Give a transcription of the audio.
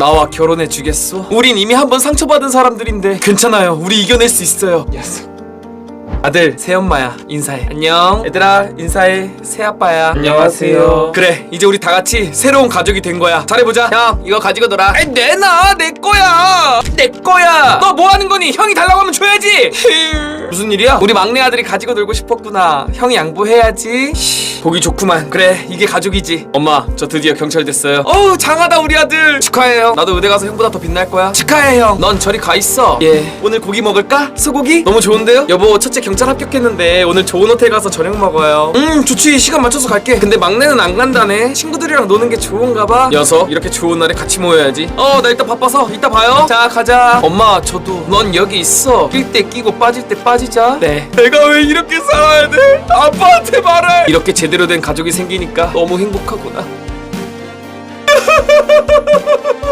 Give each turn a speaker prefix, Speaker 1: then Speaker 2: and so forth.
Speaker 1: 나와 결혼해 주겠소? 우린 이미 한 번 상처받은 사람들인데 괜찮아요. 우리 이겨낼 수 있어요. 녀석. 아들 새엄마야. 인사해. 안녕. 얘들아 인사해. 새아빠야.
Speaker 2: 안녕하세요.
Speaker 1: 그래 이제 우리 다 같이 새로운 가족이 된 거야. 잘해보자. 형 이거 가지고 놀아. 아이 내놔. 내 거야. 내 거야. 너 뭐 하는 거니? 형이 달라고 하면 줘야지 무슨 일이야? 우리 막내 아들이 가지고 놀고 싶었구나. 형이 양보해야지. 보기 좋구만. 그래 이게 가족이지. 엄마 저 드디어 경찰 됐어요. 어우 장하다 우리 아들. 축하해요. 나도 의대 가서 형보다 더 빛날 거야. 축하해 형 넌 저리 가 있어. 예. 오늘 고기 먹을까? 소고기? 너무 좋은데요? 여보 첫째 경찰 합격했는데 오늘 좋은 호텔 가서 저녁 먹어요. 음 좋지. 시간 맞춰서 갈게. 근데 막내는 안 간다네. 친구들이랑 노는 게 좋은가 봐. 녀석 이렇게 좋은 날에 같이 모여야지. 어 나 일단 바빠서 이따 봐요. 자 가자. 엄마 저도 넌 여기 있어. 낄 때 끼고 빠질 때 빠 지자. 네. 내가 왜 이렇게 살아야 돼? 아빠한테 말해. 이렇게 제대로 된 가족이 생기니까 너무 행복하구나